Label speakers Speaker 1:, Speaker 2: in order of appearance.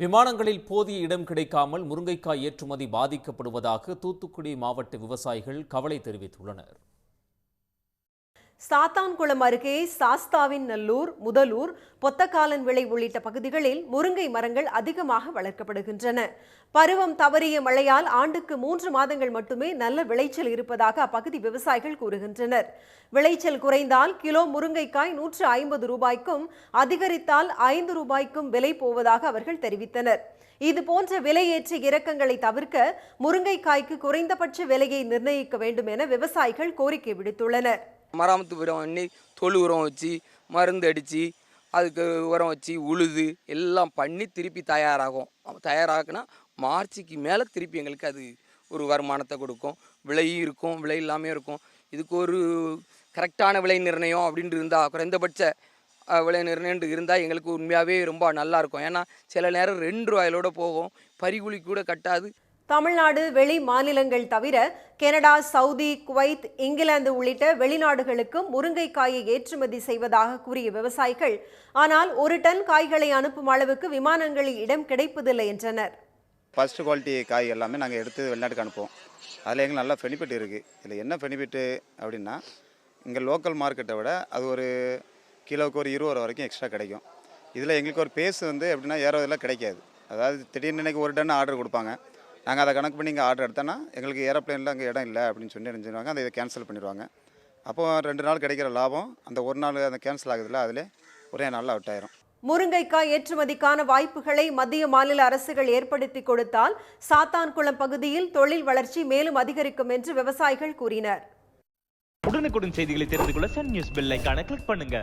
Speaker 1: விமானங்களில் போதிய இடம் கிடைக்காமல் முருங்கைக்காய் ஏற்றுமதி பாதிக்கப்படுவதாக தூத்துக்குடி மாவட்ட விவசாயிகள் கவலை தெரிவித்துள்ளனர்.
Speaker 2: சாத்தான்குளம் அருகே சாஸ்தாவின் நல்லூர் முதலூர் பொத்தக்காலன் விளை உள்ளிட்ட பகுதிகளில் முருங்கை மரங்கள் அதிகமாக வளர்க்கப்படுகின்றன. பருவம் தவறிய மழையால் ஆண்டுக்கு மூன்று மாதங்கள் மட்டுமே நல்ல விளைச்சல் இருப்பதாக அப்பகுதி விவசாயிகள் கூறுகின்றனர். விளைச்சல் குறைந்தால் கிலோ முருங்கைக்காய் நூற்று ஐம்பது ரூபாய்க்கும் அதிகரித்தால் ஐந்து ரூபாய்க்கும் விலை போவதாக அவர்கள் தெரிவித்தனர். இது போன்ற விலையேற்ற இறக்கங்களை தவிர்க்க முருங்கைக்காய்க்கு குறைந்தபட்ச விலையை நிர்ணயிக்க வேண்டும் என விவசாயிகள் கோரிக்கை விடுத்துள்ளனர்.
Speaker 3: மராமத்து உரம் பண்ணி தொழு உரம் வச்சு மருந்து அடித்து அதுக்கு உரம் வச்சு உழுது எல்லாம் பண்ணி திருப்பி தயாராகும். தயாராகுனா மார்ச்சுக்கு மேலே திருப்பி எங்களுக்கு அது ஒரு வருமானத்தை கொடுக்கும். விலையும் இருக்கும் விலை இல்லாமல் இருக்கும். இதுக்கு ஒரு கரெக்டான விலை நிர்ணயம் அப்படின்ட்டு இருந்தால் குறைந்தபட்ச விலை நிர்ணயம் இருந்தால் எங்களுக்கு உண்மையாகவே ரொம்ப நல்லாயிருக்கும் ஏன்னா சில நேரம் ரெண்டு ரூபாயிலோட போகும். பறிகுலி கூட கட்டாது.
Speaker 2: தமிழ்நாடு வெளி மாநிலங்கள் தவிர கனடா சவுதி குவைத் இங்கிலாந்து உள்ளிட்ட வெளிநாடுகளுக்கும் முருங்கைக்காயை ஏற்றுமதி செய்வதாக கூறிய விவசாயிகள் ஆனால் ஒரு டன் காய்களை அனுப்பும் அளவுக்கு விமானங்களில் இடம் கிடைப்பதில்லை என்றனர்.
Speaker 4: ஃபஸ்ட் குவாலிட்டி காய் எல்லாமே நாங்கள் எடுத்து வெளிநாட்டுக்கு அனுப்புவோம். அதில் எங்களுக்கு நல்ல பெனிஃபிட் இருக்குது இதில் என்ன பெனிஃபிட்டு அப்படின்னா இங்கே லோக்கல் மார்க்கெட்டை விட அது ஒரு கிலோவுக்கு ஒரு இருபது ரூபா வரைக்கும் எக்ஸ்ட்ரா கிடைக்கும். இதில் எங்களுக்கு ஒரு பேஸ் வந்து எப்படின்னா ஏறதெல்லாம் கிடைக்காது. அதாவது திடீர்னு இன்னைக்கு ஒரு டன் ஆர்டர் கொடுப்பாங்க. நாங்கள் அதை கணக்கு பண்ணி இங்கே ஆர்டர் எடுத்தோன்னா எங்களுக்கு ஏரோப்ளேனில் அங்கே இடம் இல்லை அப்படின்னு சொல்லி நினைச்சிருவாங்க. அதை இதை கேன்சல் பண்ணிடுவாங்க. அப்போ ரெண்டு நாள் கிடைக்கிற லாபம் அந்த ஒரு நாள் அந்த கேன்சல் ஆகுதுல்ல அதில் ஒரே நாளில் அவுட் ஆயிரும்.
Speaker 2: முருங்கைக்காய் ஏற்றுமதிக்கான வாய்ப்புகளை மத்திய மாநில அரசுகள் ஏற்படுத்தி கொடுத்தால் சாத்தான்குளம் பகுதியில் தொழில் வளர்ச்சி மேலும் அதிகரிக்கும் என்று விவசாயிகள் கூறினர்.
Speaker 5: உடனுக்குடன் செய்திகளை தெரிந்து கொள்ள சன் நியூஸ் பெல் ஐகானை கிளிக் பண்ணுங்க.